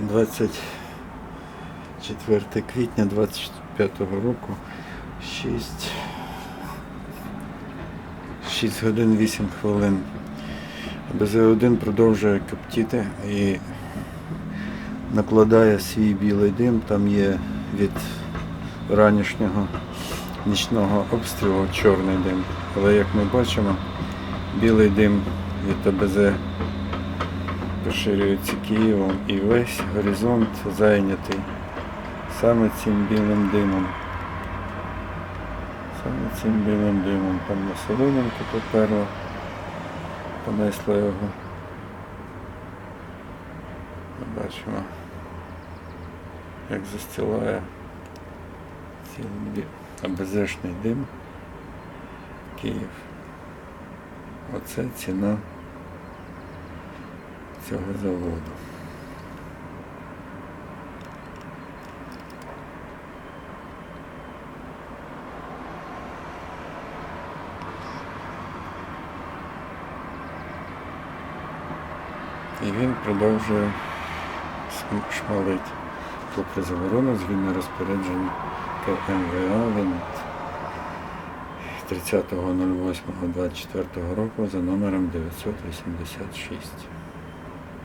24 квітня 25 року 6, 6 годин 8 хвилин. БЗ-1 продовжує коптіти і накладає свій білий дим. Там є від ранішнього нічного обстрілу чорний дим. Але як ми бачимо, білий дим від АБЗ поширюється Києвом і весь горизонт зайнятий саме цим білим димом. Саме цим білим димом. Там на Соломинку поперла, понесла його. Ми бачимо, як застилає цілий АБЗшний дим Київ. Оце ціна цього заводу. І він продовжує шмалити. Попри заборону, згідно розпорядження КМВА від 30.08.24 року за номером 986.